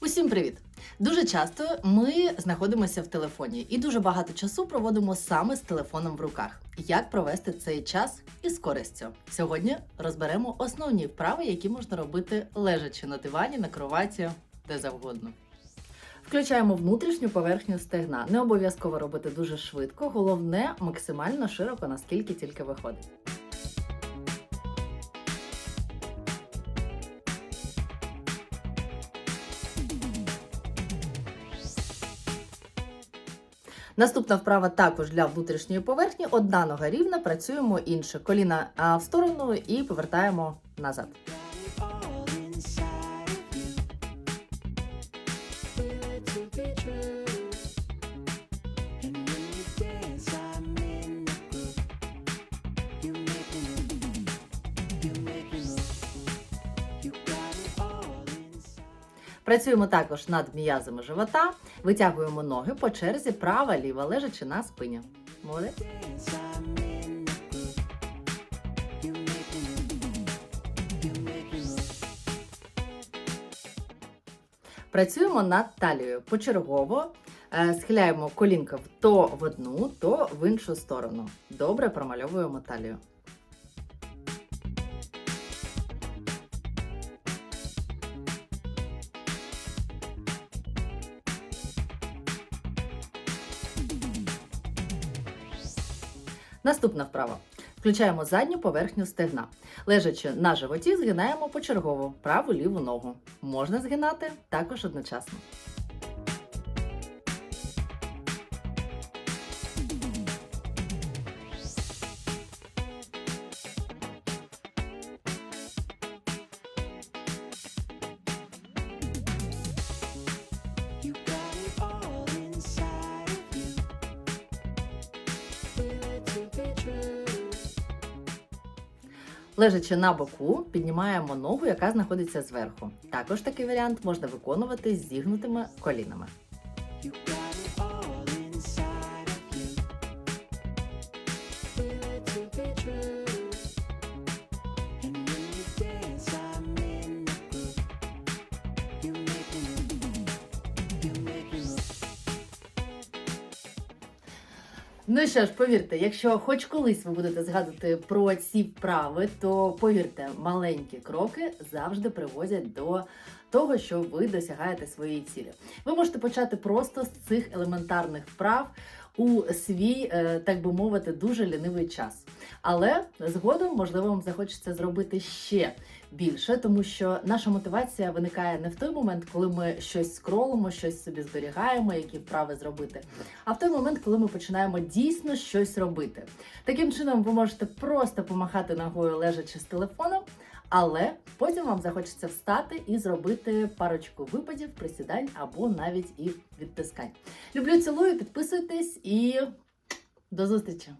Усім привіт! Дуже часто ми знаходимося в телефоні і дуже багато часу проводимо саме з телефоном в руках. Як провести цей час із користю? Сьогодні розберемо основні вправи, які можна робити лежачи на дивані, на кроваті, де завгодно. Включаємо внутрішню поверхню стегна. Не обов'язково робити дуже швидко, головне максимально широко, наскільки тільки виходить. Наступна вправа також для внутрішньої поверхні. Одна нога рівна, працюємо інше. Коліна в сторону і повертаємо назад. Працюємо також над м'язами живота, витягуємо ноги по черзі, права, ліва, лежачи на спині. Молодець. Працюємо над талією. Почергово е, схиляємо колінка то в одну, то в іншу сторону. Добре промальовуємо талію. Наступна вправа. Включаємо задню поверхню стегна. Лежачи на животі, згинаємо почергово праву ліву ногу. Можна згинати також одночасно. Лежачи на боку, піднімаємо ногу, яка знаходиться зверху. Також такий варіант можна виконувати з зігнутими колінами. Ну що ж, повірте, якщо хоч колись ви будете згадувати про ці вправи, то повірте, маленькі кроки завжди приводять до того, що ви досягаєте своєї цілі. Ви можете почати просто з цих елементарних вправ у свій, е, так би мовити, дуже лінивий час. Але згодом, можливо, вам захочеться зробити ще більше, тому що наша мотивація виникає не в той момент, коли ми щось скролимо, щось собі зберігаємо, які вправи зробити, а в той момент, коли ми починаємо дійсно щось робити. Таким чином, ви можете просто помахати ногою лежачи з телефоном, але потім вам захочеться встати і зробити парочку випадів, присідань або навіть і відтискань. Люблю, цілую, підписуйтесь і до зустрічі!